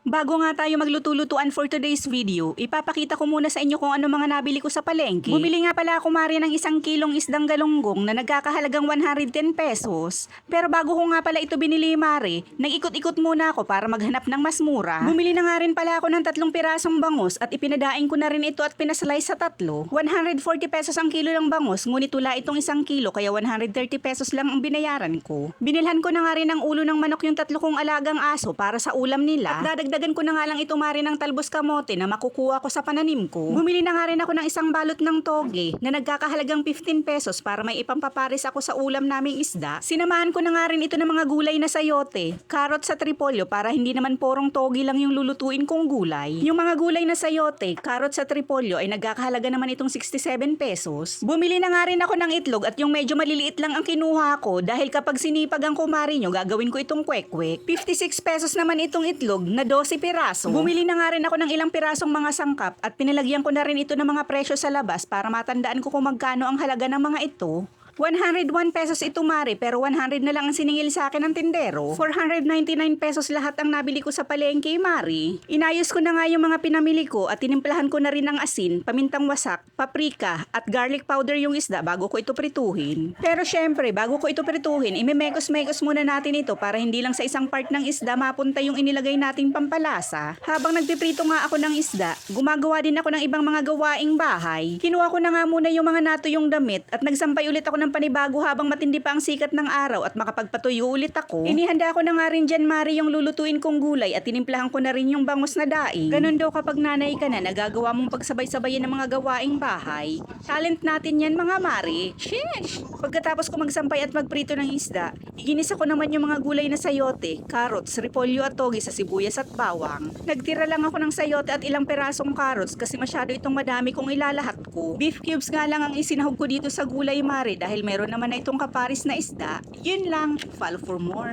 Bago nga tayo magluto-lutuan for today's video, ipapakita ko muna sa inyo kung ano mga nabili ko sa palengke. Bumili nga pala ako Mari ng isang kilong isdang galunggong na nagkakahalagang 110 pesos. Pero bago ko nga pala ito binili Mari, nag-ikot-ikot muna ako para maghanap ng mas mura. Bumili na nga rin pala ako ng tatlong pirasong bangus at ipinadaing ko na rin ito at pinaslice sa tatlo. 140 pesos ang kilo ng bangus, ngunit wala itong isang kilo kaya 130 pesos lang ang binayaran ko. Binilhan ko na nga rin ng ulo ng manok yung tatlo kong alagang aso para sa ulam nila. At dadagdagan ko na nga lang ito Mari ng talbos kamote na makukuha ko sa pananim ko. Bumili na nga rin ako ng isang balot ng toge na nagkakahalagang 15 pesos para may ipampapares ako sa ulam naming isda. Sinamahan ko na nga rin ito ng mga gulay na sayote, karot sa tripolyo para hindi naman porong toge lang yung lulutuin kong gulay. Yung mga gulay na sayote, karot sa tripolyo ay nagkakahalaga naman itong 67 pesos. Bumili na nga rin ako ng itlog at yung medyo maliliit lang ang kinuha ko dahil kapag sinipag ang kumari nyo, gagawin ko itong kwek-kwek. 56 pesos naman itong itlog na 12 piraso. Bumili na nga rin ako ng ilang pirasong mga sangkap at pinalagyan ko na rin ito ng mga presyo sa labas para matandaan ko kung magkano ang halaga ng mga ito. 101 pesos ito mare pero 100 na lang ang siningil sa akin ng tindero. 499 pesos lahat ang nabili ko sa palengke mare. Inayos ko na nga yung mga pinamili ko at tinimplahan ko na rin ng asin, pamintang wasak, paprika at garlic powder yung isda bago ko ito prituhin. Pero syempre bago ko ito prituhin, imimekos-mekos muna natin ito para hindi lang sa isang part ng isda mapunta yung inilagay nating pampalasa. Habang nagpiprito nga ako ng isda, gumagawa din ako ng ibang mga gawaing bahay. Kinuha ko na nga muna yung mga nato yung damit at nagsampay ulit ako ng panibago habang matindi pa ang sikat ng araw at makapagpatuyo ulit ako. Inihanda ko na nga rin dyan Mari yung lulutuin kong gulay at tinimplahan ko na rin yung bangus na daing. Ganun daw kapag nanay ka na nagagawa mong pagsabay-sabayin ng mga gawaing bahay. Talent natin yan mga Mari. Sheesh! Pagkatapos ko magsampay at magprito ng isda, iginisa ko naman yung mga gulay na sayote, carrots, repolyo at togi sa sibuyas at bawang. Nagtira lang ako ng sayote at ilang perasong carrots kasi masyado itong madami kong ilalahat ko. Beef cubes nga lang ang isinahog ko dito sa gulay Mari dahil meron naman na itong kaparis na isda. Yun lang, follow for more.